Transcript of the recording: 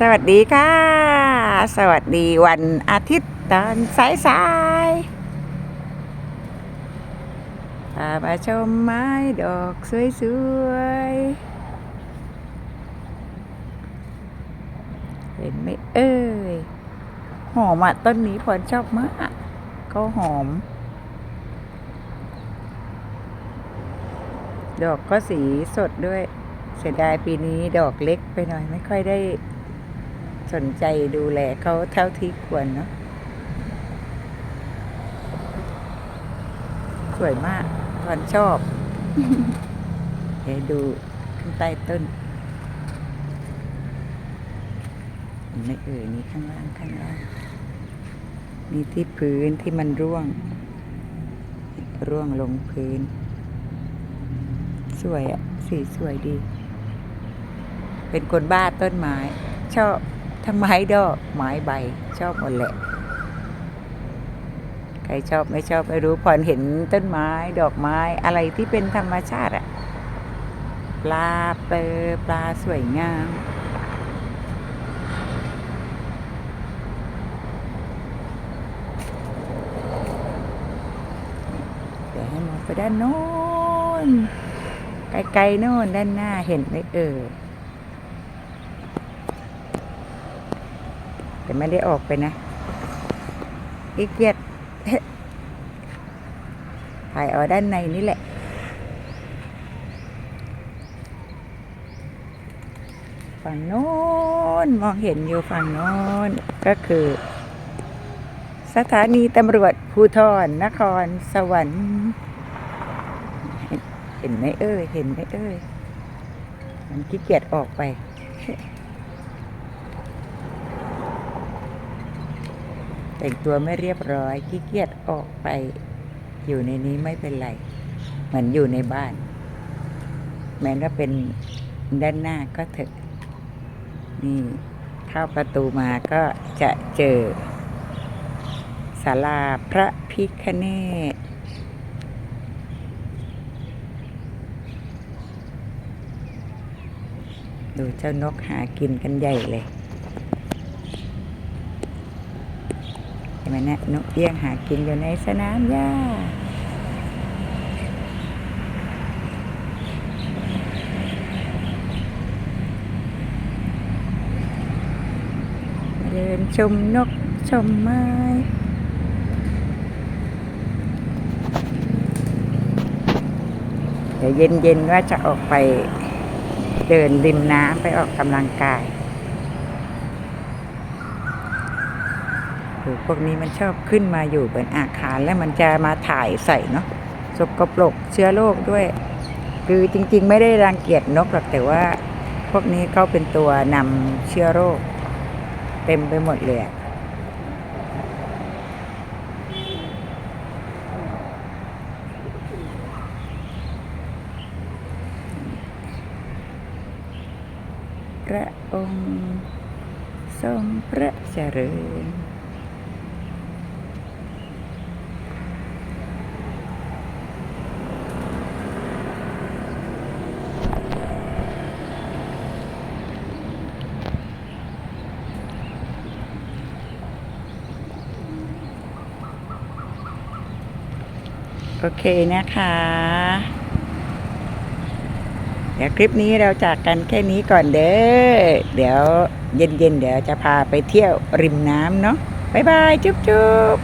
สวัสดีค่ะ สวัสดีวันอาทิตย์ตอนสายสายพามาชมไม้ดอกสวยๆ เห็นไหมเอ้ย หอมอะต้นนี้พรชอบมากเขาหอม ดอกก็สีสดด้วย เสียดายปีนี้ดอกเล็กไปหน่อยไม่ค่อยได้ สนใจดูแลเขาเท่าที่ควรเนาะสวยมากตอนชอบเดี๋ยวดูข้างใต้ต้นเห็นไหม่เอ่ยนี่ข้างล่างข้างล่างนี่ที่พื้นที่มันร่วง ร่วงลงพื้น สวยอะสีสวยดี เป็นคนบ้าต้นไม้ ชอบ ทั้งไม้ดอกไม้ใบชอบหมดแหละ ใครชอบไม่ชอบไม่รู้พรเห็นต้นไม้ดอกไม้อะไรที่เป็นธรรมชาติอะปลาเปอปลาสวยงามเดี๋ยวให้มองไปด้านโน้นไกลๆโน่นด้านหน้าเห็นไหมเออ แต่ไม่ได้ออกไปนะอีเกียดถ่ายเอาด้านในนี่แหละ ฝั่งโน้นมองเห็นอยู่ฝั่งโน้นก็คือ สถานีตำรวจภูธรนครสวรรค์ เห็นไหมเอ้ยเห็นไหมเอ้ย มันขี้เกียจออกไป แต่งตัวไม่เรียบร้อยขี้เกียจออกไป อยู่ในนี้ไม่เป็นไร เหมือนอยู่ในบ้าน แม้ว่าเป็นด้านหน้าก็เถอะนี่เข้าประตูมาก็จะเจอศาลาพระพิคเนศดูเจ้านกหากินกันใหญ่เลย ห็นไหมเนะนกเอี้ยงหากินอยู่ในสนามหญ้าเดินชมนกชมไม้เดี๋ยวเย็นๆว่าจะออกไปเดินริมน้ำไปออกกำลังกายโห พวกนี้มันชอบขึ้นมาอยู่บนอาคารแล้วมันจะมาถ่ายใส่เนาะสกปรกเชื้อโรคด้วย คือจริงๆ ไม่ได้รังเกียจนกหรอกแต่ว่าพวกนี้เขาเป็นตัวนำเชื้อโรค เต็มไปหมดเลยพระองค์ทรงพระเจริญ โอเคนะคะ เดี๋ยวคลิปนี้เราจากกันแค่นี้ก่อนเด้อ เดี๋ยวเย็นๆเดี๋ยวจะพาไปเที่ยวริมน้ำเนาะบ๊ายบาย จุ๊บจุ๊บ